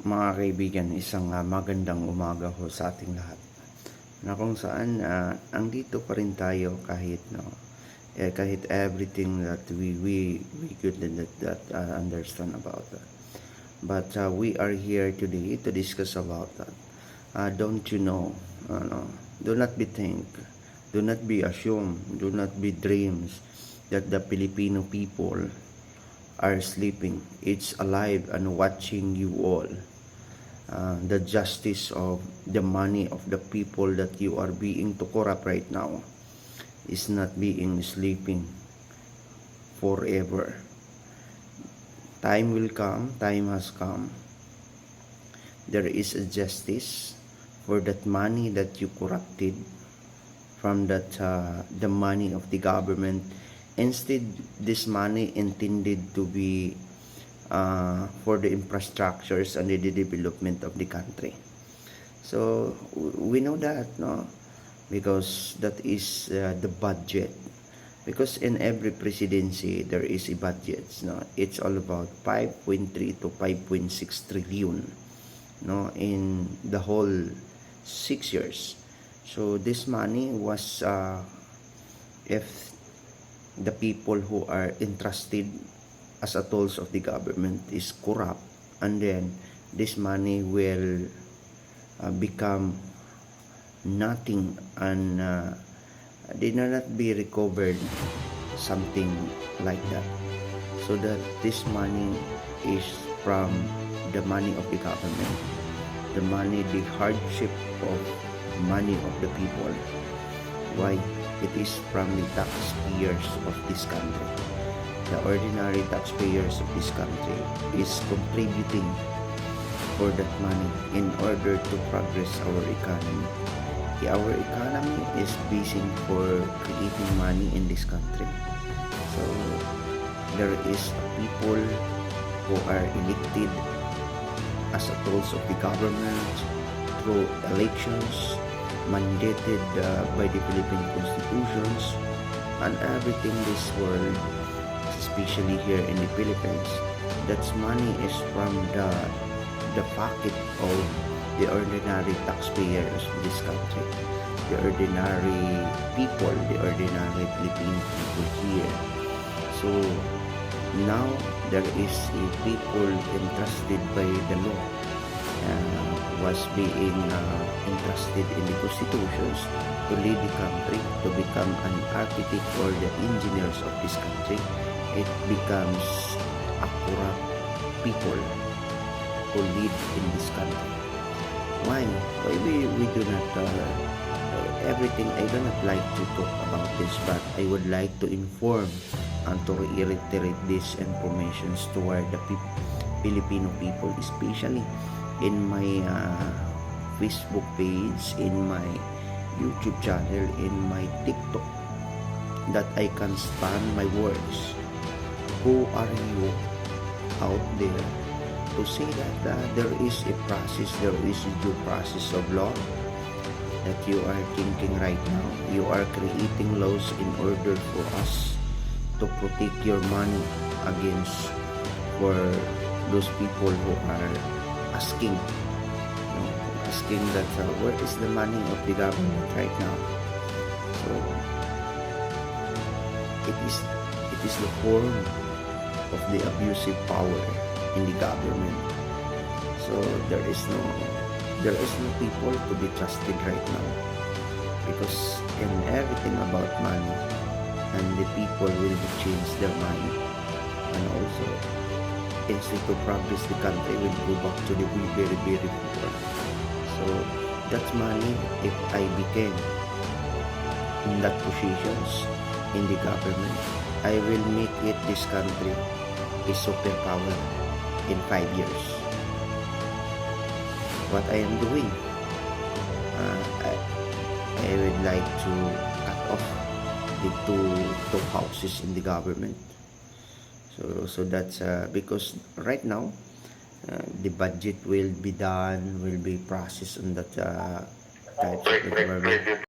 Mga kaibigan, isang ah, magandang umaga ho sa ating lahat. Na kung saan ah, andito pa rin tayo kahit no eh, kahit everything that we we we could that, that uh, understand about that. But uh, we are here today to discuss about that. Uh, don't you know? ano, do not be think. Do not be assume. Do not be dreams that the Filipino people are sleeping. It's alive and watching you all. Uh, the justice of the money of the people that you are being to corrupt right now is not being sleeping forever. Time will come, time has come. There is a justice for that money that you corrupted from that uh, the money of the government instead this money intended to be uh, for the infrastructures and the development of the country. So we know that no? Because that is uh, the budget. Because in every presidency there is a budget no? It's all about 5.3 to 5.6 trillion no? In the whole six years. So this money was uh, if the people who are entrusted as a tools of the government is corrupt and then this money will uh, become nothing and uh, not be recovered something like that. So that this money is from the money of the government the money the hardship of money of the people. Why? It is from the taxpayers of this country the ordinary taxpayers of this country is contributing for that money in order to progress our economy. Our economy is busy for creating money in this country. So there is people who are elected as a tools of the government through elections mandated uh, by the Philippine constitutions and everything this world especially here in the Philippines that money is from the the pocket of the ordinary taxpayers of this country. The ordinary people the ordinary Filipino people here. So now there is a people entrusted by the law uh, was being uh, entrusted in the constitutions to lead the country to become an architect or the engineers of this country it becomes a corrupt people who live in this country. Why? Why we, we do not uh, everything I do not like to talk about this but I would like to inform and to reiterate these informations toward the peop- Filipino people especially in my uh, Facebook page in my YouTube channel in my TikTok that I can stand my words who are you out there to say that uh, there is a process there is a due process of law that you are thinking right now. You are creating laws in order for us to protect your money against for those people who are asking, you know, asking that uh, where is the money of the government right now? So it is it is the form of the abusive power in the government. So there is no there is no people to be trusted right now. Because in everything about money and the people will change their mind. And also instead to progress the country will go back to the very very poor. So that's money if I became in that positions in the government I will make it this country a superpower in five years what I am doing. Uh, I, I would like to cut off the two two houses in the government. So so that's uh, because right now uh, the budget will be done, will be processed on that uh, types of government.